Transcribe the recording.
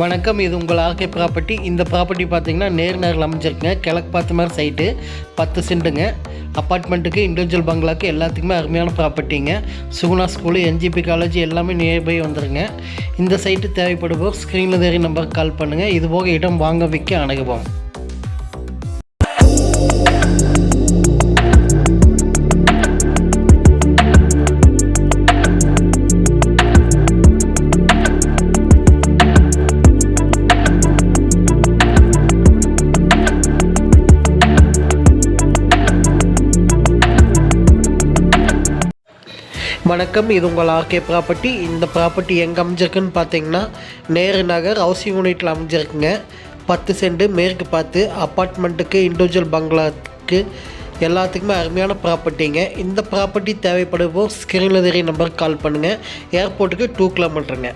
வணக்கம் இது உங்கள் ஆர்கே ப்ராப்பர்ட்டி இந்த ப்ராப்பர்ட்டி பார்த்தீங்கன்னா நேர் நேரில் அமைஞ்சிருக்குங்க. கிழக்கு பார்த்த மாதிரி சைட்டு பத்து சென்ட்டுங்க அப்பார்ட்மெண்ட்டுக்கு இண்டிவிஜுவல் பங்களாக்கு எல்லாத்துக்குமே அருமையான ப்ராப்பர்ட்டிங்க சுகுணா ஸ்கூலு என்ஜிபி காலேஜ் எல்லாமே நியர்பை வந்துருங்க. இந்த சைட்டு தேவைப்படுவோர் ஸ்க்ரீனில் தேறி நம்பருக்கு கால் பண்ணுங்கள் இது போக இடம் வாங்க விற்க அணுகுவோம். வணக்கம் இது உங்கள் ஆர்கே ப்ராப்பர்ட்டி இந்த ப்ராப்பர்ட்டி எங்கே அமைஞ்சிருக்குன்னு பார்த்தீங்கன்னா நேரு நகர் ஹவுசிங் யூனிட்டில் அமைஞ்சிருக்குங்க. பத்து சென்ட் மேற்கு பார்த்து அப்பார்ட்மெண்ட்டுக்கு இண்டிவிஜுவல் பங்களாக்கு எல்லாத்துக்குமே அருமையான ப்ராப்பர்ட்டிங்க இந்த ப்ராப்பர்ட்டி தேவைப்படுவோம் ஸ்க்ரீனில் தெரிய நம்பருக்கு கால் பண்ணுங்கள் ஏர்போர்ட்டுக்கு டூ கிலோமீட்டருங்க